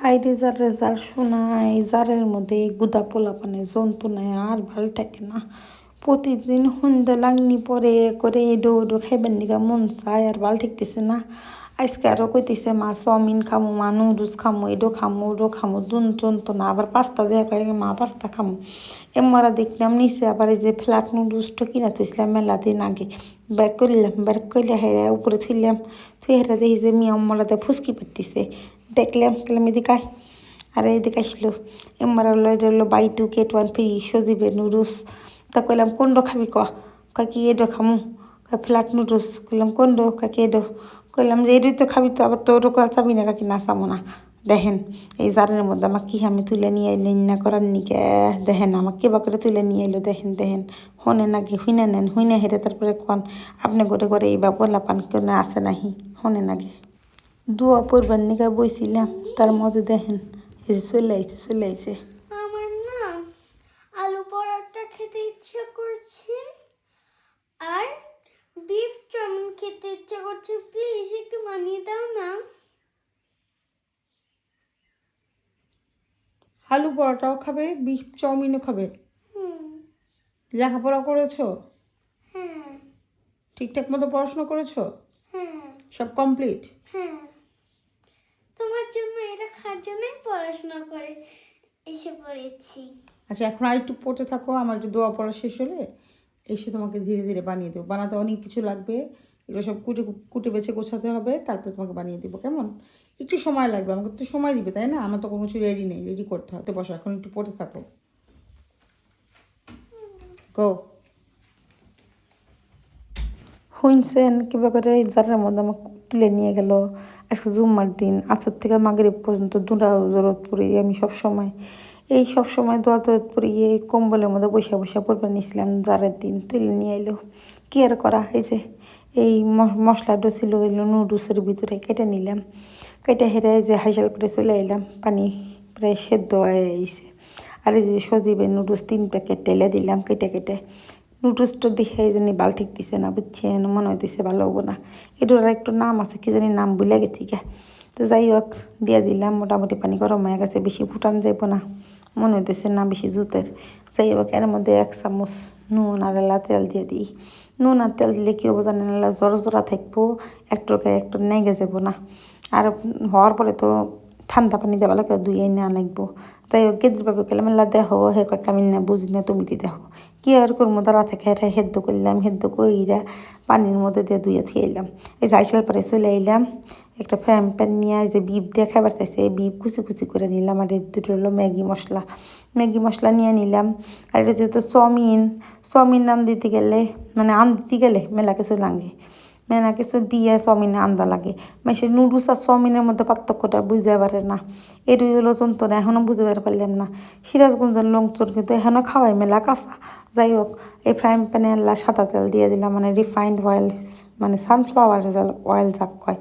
হাইরে যার রেজাল্ট শোনায় জারের মধ্যে গুদা পোলা পানে জন্তু যন্ত্রণায় আর ভালো থাকে না। প্রতিদিন সন্ধ্যা লাগনি পরে করে এডো ওডো খাইবার নিগা মন চায় আর ভালো ঠেকতেছে না। আজকে আরও কইতেছে, মা, চাউমিন খামো, মা, নুডলস খামো, এডো খামো, ওডো খামো, দুন যন্ত্রণা, আবার পাস্তা দেওয়া কয়ে, মা, পাস্তা খামো। এমরা দেখলাম নিচে আবার এই যে ফ্ল্যাট নুডলসটা কিনা থইছিলাম মেলা দিন আগে। ব্যাগ করলাম ব্যাগ করলে হেরা উপরে থুইলাম থুই হেরা দেখি যে মিয়া মলাতে ফুসকি পারতেছে দেখলাম গেলাম এদিকে আর এদিকে আসলো এমার হলো buy two get one, free সজিবে noodles. তা কইলাম কোনডো খাবি ক? কয়, কি এডো খামু? Flat noodles. কইলাম কোনডো কাকি এডো কইলাম, যে এডোই তো খাবি তো, আবার তোরও কথা চাবি না, কাকি? না, চামো না। দেখেন, এই জারের মধ্যে আমার কি আমি তুলে নিয়ে আইলো না করার নিকে? দেখেন আমার কেবা করে তুলে নিয়ে এলো দেখেন দেখেন, হনে নাকি হুইনে নেন, হুইনে হেরে তারপরে কন? আপনি করে করে এই বা বলা পান কেন আসে নাহি, হনে নাকি দুয়া পড়বার নিকা বইছিলাম তার মধ্যে দেখেন এই যে চলে আইছে চলে আইছে। আমার না আলু পরোটা খেতে ইচ্ছে করছে আর বিফ চাউমিন খেতে ইচ্ছে করছে। প্লিজ একটু বানিয়ে দাও না। আলু পরোটাও খাবে বিফ চাউমিনও খাবে। হুম। লেখাপড়া করেছ? হ্যাঁ। ঠিকঠাক মতো পড়াশোনা করেছ? হ্যাঁ। সব কমপ্লিট? হ্যাঁ। তোমার জন্য এটা খাওয়ার জন্যই পড়াশোনা করে এসে পড়েছি। আচ্ছা এখন আর একটু পড়তে থাকো আমার একটু দোয়া পড়া শেষ হলে এসে তোমাকে ধীরে ধীরে বানিয়ে দেবো। বানাতে অনেক কিছু লাগবে এগুলো সব কুটে কুটে বেছে গোছাতে হবে তারপরে তোমাকে বানিয়ে দেবো কেমন? একটু সময় লাগবে আমাকে তো সময় দিবে তাই না? আমার তো কোনো কিছু রেডি নেই রেডি করতে হবে। তো বসো এখন একটু পড়তে থাকো। গো শুনছেন কিবা করে এই জারের মধ্যে আমাকে তুলে নিয়ে গেল। আজকে জুম্মার দিন আচর থেকে মাগরিব পর্যন্ত দুরা দরদ পড়ি আমি সব সময় এই সব সময় দোয়া পড়ি এই কম্বলের মধ্যে বসে বসে পড়বে নিয়েছিলাম জারের দিন, তুলে নিয়ে এলো। কি আর করা, এই যে এই ম- মশলাটা ছিল এলো নুডলসের ভিতরে কেটে নিলাম। কেটে হেরে যে হাইসাল করে চলে এলাম, পানি প্রায় সেদ্ধ হয়ে আইছে। আর এই যে সজিবে নুডলস তিন প্যাকেট টেলে দিলাম, কেটে কেটে। নুডলসটা দেখে জানি ভালো ঠিক দিছে না, বুঝছেন? মনে হইতেছে ভালো হব না। এটার একটু নাম আছে, কি জানি নাম ভুলে গেছি গা। তো যাই হোক, দিয়ে দিলাম, মোটামুটি পানি গরম হয়ে গেছে, বেশি ফুটান যাইব না। মনে হইতেছে না বেশি জুতের। যাই হোক, এর মধ্যে এক চামচ নুন আর এলা তেল দিয়ে দিই। নুন আর তেল দিলে কি হব জানেন এলা জোরা জোরা থাকব একটু গায়ে একটু নেগে যাব না। আর হওয়ার পরে তো ঠান্ডা পানি দেওয়া লাগে দুই এনে আনাইব তাই গেদ্র পাবে গেলাম এলা দেখো হে কয় আমি না বুঝি না তুমি দি দেখো কি আর করব দাঁড়া থেকে হেটা হেদ্দ করলাম হেদ্দ কইরা পানির মধ্যে দিয়ে ধুয়ে থুয়ে এলাম এই যে আইসাল পরে চলে এলাম একটা ফ্রাইং প্যান নিয়ে, এই যে বিপ দিয়ে খাবার চাইছে, এই বিপ কুচি কুচি করে নিলাম, আর এই দুটো হলো ম্যাগি মশলা ম্যাগি মশলা নিয়ে নিলাম, আর এটা যেহেতু চাউমিন চাউমিন নাম দিতে গেলে মানে আম দিতে গেলে মেলা কিছু লাগে মেলা কিছু দিয়ে চাউমিনে আন্দা লাগে। মেসে নুডলস আর চাউমিনের মধ্যে পার্থক্যটা বুঝতে পারে না। এটাই হলো যন্ত্রণা এখনও বুঝতে পারলাম না। সিরাজগঞ্জের লোকজন কিন্তু এখনও খাওয়াই মেলা কাঁচা। যাই হোক, এই ফ্রাইং প্যানে সাদা তেল দিয়ে দিলাম মানে রিফাইন্ড অয়েল মানে সানফ্লাওয়ার অয়েল যাক কয়।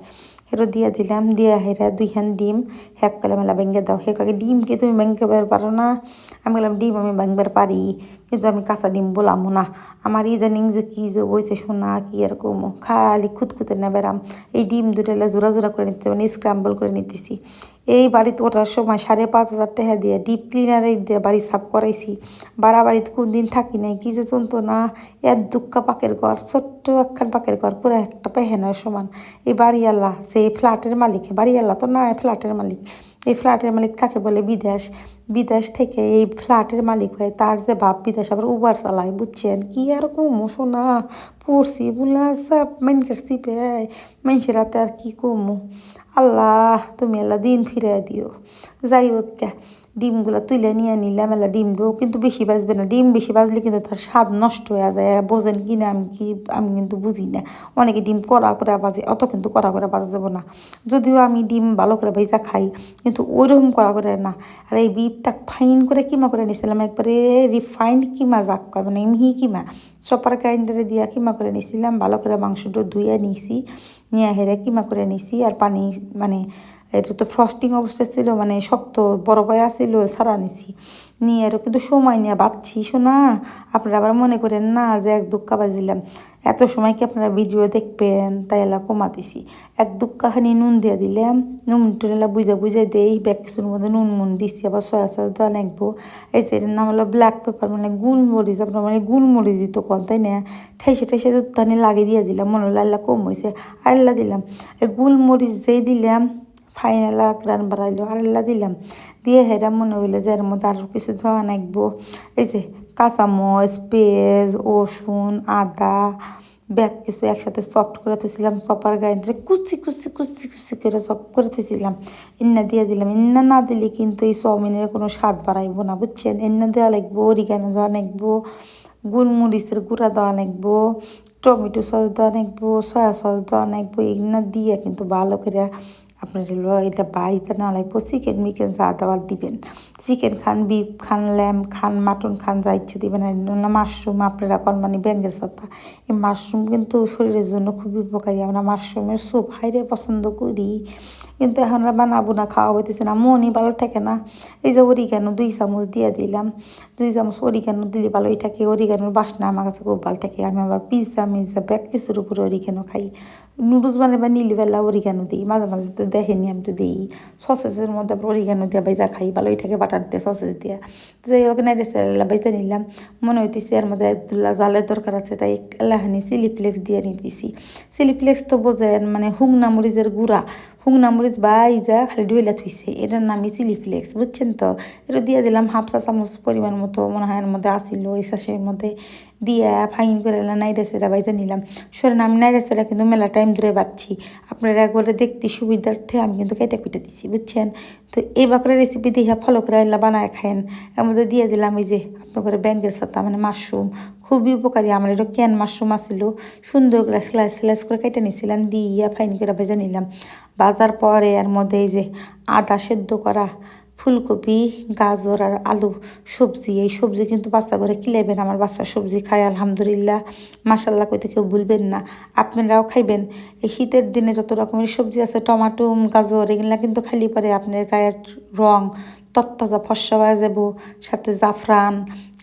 এটা দিয়া দিলাম, দিয়া হেরা দুইখান ডিম হ্যাক কালে মেলা ভেঙে দাও। হে কাকে ডিমকে তুমি ভেঙে পারো না? আমি বললাম ডিম আমি ভাঙবার পারি, কিন্তু আমি কাঁচা ডিম বলামো না। আমার ইদানিং যে কী যে বইছে শোনা, কি আর কম? খালি খুঁতখুতে না বেরাম এই ডিম দুটো জোড়া জোড়া করে নিতে মানে স্ক্রাম্বল করে নিতেছি। এই বাড়িতে ওঠার সময় সাড়ে পাঁচ হাজার টাকা দিয়ে ডিপ ক্লিনারে দিয়ে বাড়ি সাফ করাইছি। বাড়া বাড়িতে কোন দিন থাকি নাই, কি যে চলতো না এর দুঃখা পাকের ঘর, ছোট্ট একখান পাকের ঘর, পুরো একটা পেহেনার সমান। এই বাড়িওয়ালা, সেই ফ্ল্যাটের মালিক, বাড়িওয়ালা তো না ফ্ল্যাটের মালিক। এই ফ্ল্যাটের মালিক থাকে বলে বিদেশ। বিদেশ থেকে এই ফ্ল্যাটের মালিক হয়ে তার যে বাপ বিদেশ, আবার উবার চালায়, বুঝছেন? কি আর কমো শোনা পড়ছি, বুলা সব মেনকের সিপে মানুষের রাতে আর কি কমো? আল্লাহ, তুমি আল্লাহ দিন ফিরে দিও। যাই হোক ডিমগুলো তুলে নিয়ে নিলাম এলা ডিমগুলো কিন্তু বেশি বাজবে না। ডিম বেশি বাজলে কিন্তু তার স্বাদ নষ্ট হয়ে যায়। বোঝেন কি না, আমি কি, আমি কিন্তু বুঝি না। অনেকে ডিম কড়া করে বাজে অত কিন্তু কড়া করে বাজা যাব না। যদিও আমি ডিম ভালো করে ভেজা খাই, কিন্তু ওইরকম কড়া করে না। আর এই বিপটা ফাইন করে কিমা করে নিয়েছিলাম একবারে রিফাইন্ড কিমা যাক কয় মানে মিহি কিমা। চপার গ্রাইন্ডারে দিয়া কিমা করে নিয়েছিলাম ভালো করে মাংসটা ধুয়ে নিয়েছি নিয়ে হেরে কিমা করে নিয়েছি আর পানি মানে এটা তো ফ্রস্টিং অবস্থা ছিল মানে শক্ত বড় বয় আসছিল সারা নিছি। নিয়ে আরও কিন্তু সময় নিয়ে বাচ্ছি। শোনা আপনারা আবার মনে করেন না যে এক দুঃখা বাজিলাম। এত সময় কি আপনারা ভিডিও দেখবেন? তাই এলা কমা দিছি এক দুঃখাখানি নুন দিয়ে দিলাম। নুন টুনেলা বুঝা বুঝা দেই ব্যাগ কিছুর মধ্যে নুন মুন দিছি, আবার সয়া সয়া দেওয়া নাকবো এই যে নাম হলো ব্ল্যাক পেপার মানে গুলমরিচ, আপনার মানে গুলমরিচ দিত কন, তাই না? ঠাইসে ঠাইসে দুধটানি লাগিয়ে দিয়ে দিলাম, মনে হলো আল্লাহ কম হয়েছে আল্লাহ দিলাম। এই গুলমরিচ যেই দিলাম ফাইনাল রান বাড়াইলো, আর আল্লাহ দিলাম। দিয়ে হেরা মনে হইল যে এর মধ্যে আরও কিছু ধোয়া নাকবো এই যে কাঁচামচ পেঁয়াজ, রসুন, আদা ব্যাগ কিছু একসাথে সফট করে থুইছিলাম সপার গ্রাইন্ডারে কুচি কুচি কুচি কুচি করে সফট করে থুইছিলাম। ইন্না দিয়ে দিলাম। ইন্না না দিলে কিন্তু এই চাউমিনের কোনো স্বাদ বাড়াইবো না, বুঝছেন? ইন্না দেওয়া লাগবো, অরিগানো দেওয়া লাগবো গুলমরিচের গুঁড়া দেওয়া লাগবো, টমেটো সস দেওয়া লাগবো, সয়া সস দেওয়া লাগবো, এগুলো দিয়ে কিন্তু ভালো করে আপনার এটা বাইতে না লাগবো চিকেন মিকেন যা দেওয়ার দিবেন। চিকেন খান বিফ খান ল্যাম খান মাটন খান, যা ইচ্ছে দিবেন এটা মাশরুম আপনারা কন মানে ব্যাঙ্গের সাথে এই মাশরুম কিন্তু শরীরের জন্য খুবই উপকারী। আমরা মাশরুমের স্যুপ হাইরে পছন্দ করি। কিন্তু এখন বানাবো না, খাওয়া হইতেছে না। মনই ভালো থাকে না। এই যে অরিগানো দুই চামচ দিয়ে দিলাম। দুই চামচ অরিগানো দিলে ভালো ভালোই থাকে অরিগানোর বাসনা আমার কাছে খুব ভালো থাকে। আমি আবার পিৎজা মিৎজা ব্যাগ কিছুর উপরে অরিগানো খাই। নুডলস বানাবা নীলবেলা অরিগানো দিই। মাঝে মাঝে তো দেখেনি আমি তো দিই। সসেসের মধ্যে আবার অরিগানো দিয়ে বাইজা খাই। ভালোই থাকে বাটার দিয়ে সসেস দিয়া যাই হোক না রেসেলা বাইতে নিলাম মনে হইতেছে এর মধ্যে একদুল্লা জালের দরকার আছে তাই এলাহানি সিলিপ্লেক্স দিয়ে নিতেছি সিলিপ্লেক্স তো বোঝায় মানে হুংনা মরিচের গুঁড়া হুংনা মরিচ বাই যা খালি ডুইলা থুইছে এটার নামই চিলি ফ্লেক্স বুঝছেন তো এটা দিয়ে দিলাম হাফ চা চামচ পরিমাণ মতো মনে হয় এর মধ্যে আসিল এই শাঁসের মধ্যে দিয়ে ফাইন করে নাইরা সেরা বাইতে নিলাম সরেন আমি নাইরা সেরা কিন্তু মেলা টাইম ধরে বাচ্ছি আপনারা একবারে দেখতে সুবিধার্থে আমি কিন্তু কেটে কুটে দিচ্ছি বুঝছেন তো এই বাকরে রেসিপি দিয়ে ফলো করে এলা বানায় খায়েন এর মধ্যে দিয়ে দিলাম এই যে আপনার করে ব্যাঙ্গের সাথে মানে মাশরুম খুবই উপকারী আমার এটা ক্যান মাশরুম আসিল সুন্দর করে স্লাইস স্লাইস করে কেটে নিয়েছিলাম দিয়ে ফাইন করে ভেজে নিলাম বাজার পরে এর মধ্যে এই যে আদা সেদ্ধ করা ফুলকপি, গাজর আর আলু সবজি, এই সবজি কিন্তু বাচ্চা করে লেবেন? আমার বাচ্চা সবজি খায়, আলহামদুলিল্লাহ। মাসাল্লাহ কইতে কেউ ভুলবেন না। আপনারাও খাইবেন। এই শীতের দিনে যত রকমের সবজি আছে, টমাটো, গাজর, এগুলা কিন্তু খালি পরে আপনার গায়ের রং তত্তাজা ফর্সা হয়ে যাব, সাথে জাফরান,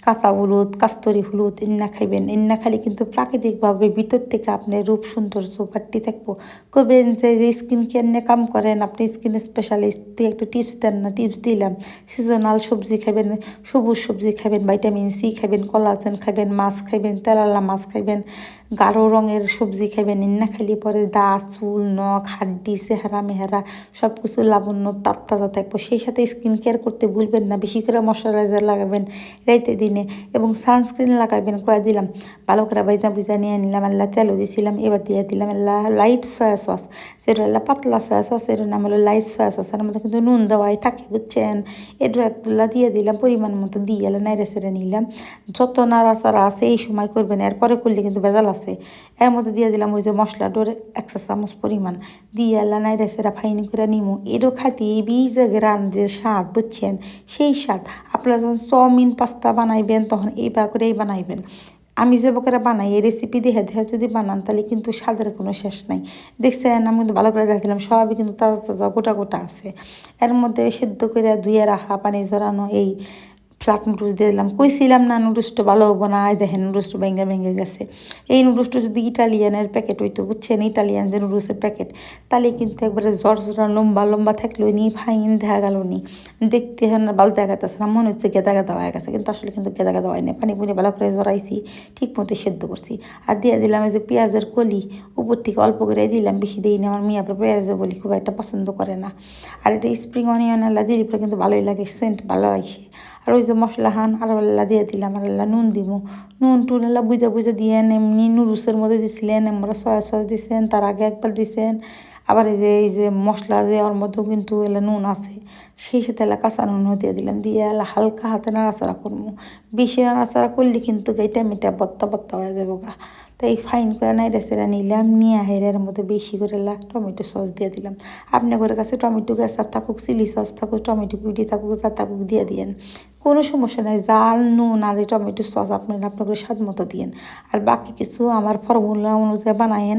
কাঁচা হলুদ, কাস্তরি হলুদ, ইন্না খাইবেন। ইন্না খালি কিন্তু প্রাকৃতিকভাবে ভিতর থেকে আপনার রূপ সৌন্দর্য বাড়তি থাকব। করবেন যে যে স্কিন কেয়ার নিয়ে কাম করেন, আপনি স্কিন স্পেশালিস্ট একটু টিপস দেন না টিপস দিলাম। সিজনাল সবজি খাবেন সবুজ সবজি খাবেন ভাইটামিন সি খাবেন কলাজেন খাবেন মাছ খাবেন তেলালা মাছ খাবেন গাঢ় রঙের সবজি খাবেন না খালি পরে দাঁত চুল, নখ, হাড্ডি, চেহারা, মেহারা সব কিছু লাবণ্য তাজা থাকব সেই সাথে স্কিন কেয়ার করতে ভুলবেন না, বেশি করে ময়শ্চারাইজার লাগাবেন রাইতে দিনে এবং সানস্ক্রিন লাগাবেন। কয়ে দিলাম, ভালো করে বাইজা বুঝা নিয়ে নিলাম, আল্লাহ তেলও দিয়েছিলাম এবার দিয়ে দিলাম আল্লাহ লাইট সয়া সস যেটা আল্লাহ পাতলা সয়া সস এর নাম হলো লাইট সয়া সস এর মধ্যে কিন্তু নুন দেওয়াই থাকে, বুঝছেন? এটা একদুল্লা দিয়ে দিলাম, পরিমাণ মতো দিয়ে এলা নাইড়ে সেরে নিলাম। যত নাড়া নাড়াচাড়া আছে, এই সময় করবেন, এরপরে করলে কিন্তু ভেজাল আছে। এর মধ্যে দিয়ে দিলাম ওই যে মশলা, ডোরে একশো চামচ পরিমাণ। দিয়ে এলা নাইড়ে সেরা ফাইন করে নিমু। এরও খাতি এই বীজ গ্রাম যে স্বাদ, বুঝছেন? সেই স্বাদ। আপনারা যখন চাউমিন, পাস্তা বানাইবেন, তখন এই বা করেই বানাইবেন। আমি যে বকেরা বানাই, এই রেসিপি দেখে দেখে যদি বানান, তাহলে কিন্তু স্বাদের কোনো শেষ নাই। দেখছেন? আমি কিন্তু ভালো করে দেখছিলাম সবই কিন্তু তাজা তাজা গোটা গোটা আছে। এর মধ্যে সেদ্ধ করে ধুয়ে রাখা, পানি জড়ানো এই ফ্লাট নুডলস দিয়ে দিলাম। কইছিলাম না নুডলসটা ভালো হব না, এই দেখেন নুডলসটা ভেঙে ভেঙে গেছে। এই নুডলসটা যদি ইটালিয়ানের প্যাকেট হইতো, বুঝছেন? ইটালিয়ান যে নুডলসের প্যাকেট তাহলে কিন্তু একবারে জ্বরা লম্বা লম্বা থাকল নি, ফাইন দেখা গেল নি। দেখতে হ্যাঁ ভালো দেখা দেখাতেছে না, মনে হচ্ছে গেদা গেদা হয়ে গেছে, কিন্তু আসলে কিন্তু গেদা গেদা হয় না পানি পুনি ভালো করে জড়াইছি ঠিক মতো সেদ্ধ করছি। আর দিয়ে দিলাম এই যে পেঁয়াজের কলি, উপর থেকে অল্প করে দিলাম, বেশি দিই না, আমার মেয়ে আবার পেঁয়াজের বলি খুব একটা পছন্দ করে না। আর এটা স্প্রিং অনিয়ন আল্লাহ দিলে পরে কিন্তু ভালোই লাগে সেন্ট ভালো আসে। আর ওই যে মশলা হান আর আল্লাহ দিয়ে দিলাম আর আল্লাহ নুন দিব নুন টুন আল্লাহ বুঝা বুঝা দিয়ে এমনি নুরুসের মধ্যে দিছিলেন আমরা সয়া সস দিছেন, তার আগে একবার দিছেন। আবার এই যে এই যে মশলা যে ওর মধ্যেও কিন্তু এলা নুন আছে, সেই সাথে এলা কাঁচা নুনও দিয়ে দিলাম। দিয়ে এলা হালকা হাতে নাড়াচাড়া করব বেশি নাড়াচাড়া করলে কিন্তু গাইটা মিটা বত্তা বত্তা হয়ে যাব গা। তো এই ফাইন করে নাইড়ে সেরা নিলাম, নিয়ে হেরের মধ্যে বেশি করে লা টমেটো সস দিয়ে দিলাম। আপনি আপনার কাছে টমেটো গ্যাসার থাকুক, চিলি সস থাকুক, টমেটো পিউরি থাকুক, যা থাকুক দিয়ে দিয়েন। কোনো সমস্যা নাই, জাল, নুন আর এই টমেটো সস আপনারা আপনাকে স্বাদ মতো দিয়েন। আর বাকি কিছু আমার ফর্মুলা অনুযায়ী বানায়েন।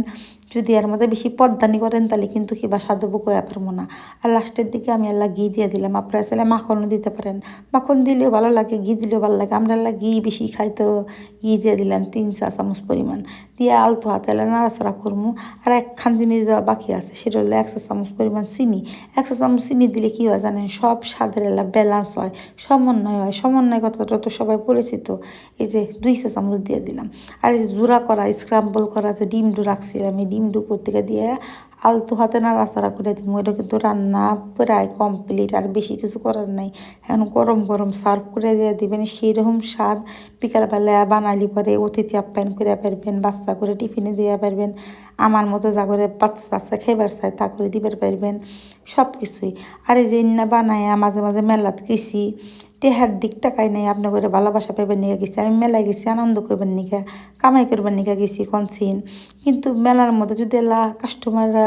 যদি এর মধ্যে বেশি পদ্মানি করেন, তাহলে কিন্তু কিবা হব কয়া পারব না। আর লাস্টের দিকে আমি আল্লাহ ঘি দিয়ে দিলাম। আপনারা চাইলে মাখনও দিতে পারেন। মাখন দিলেও ভালো লাগে, ঘি দিলেও ভালো লাগে। আমরা আল্লাহ ঘি বেশি খাই তো ঘি দিয়ে দিলাম তিন চা চামচ পরিমাণ। দিয়ে আলতো হাতে নাড়াচাড়া করব আর একখান জিনিস দেওয়া বাকি আছে, সেটা হলো একশো চামচ পরিমাণ চিনি। একশো চামচ চিনি দিলে কী হয় জানেন? সব স্বাদের এলা ব্যালেন্স হয়, সমন্বয় হয়। সমন্বয় কথাটা তো সবাই পরিচিত। এই যে দুইশো চামচ দিয়ে দিলাম। আর এই জোড়া করা স্ক্রাম্বল করা যে ডিমডু রাখছিলাম, এই ডিমডু থেকে দিয়ে আলতু হাতে না নাড়াচাড়া করে দিব এটা কিন্তু রান্না প্রায় কমপ্লিট আর বেশি কিছু করার নাই এখন গরম গরম সার্ভ করে দিয়ে দিবেন সেই রকম স্বাদ বিকালবেলা বানালি পরে অতিথি আপ্যায়ন করে পারবেন বাচ্চা করে টিফিনে দিয়ে পারবেন আমার মতো যা করে বাচ্চা আছে খেবার চায় তা করে দিবার পারবেন সব কিছুই আর এই যে না বানায় মাঝে মাঝে মেলাত গেছি টেহার দিক টাকাই নেই আপনি করে ভালোবাসা পাইবেন নিকে গেছি, আমি মেলায় গেছি, আনন্দ করবেন নিকা কামাই করবেন নিকা গেছি কনসিন। কিন্তু মেলার মধ্যে যদি এলা কাস্টমাররা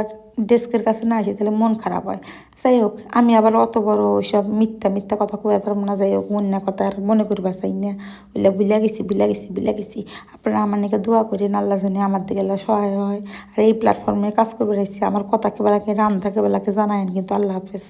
ডেস্কের কাছে না আসে, তাহলে মন খারাপ হয়। যাই হোক, আমি আবার অত বড় ওইসব মিথ্যা মিথ্যা কথা কয়ে পারব না যাই হোক অন্য কথা আর মনে করবা চাই না। ওইলা বুলা গেছি বুলা গেছি বুলা গেছি। আপনারা আমার নিকে দোয়া করেন, আল্লাহ জানে আমার দিকে সহায় হয়। আর এই প্ল্যাটফর্মে কাজ করবে রয়েছি আমার কথা কেবেলাকে রান্না কেবেলাকে জানায়েন, কিন্তু আল্লাহ হাফেজ।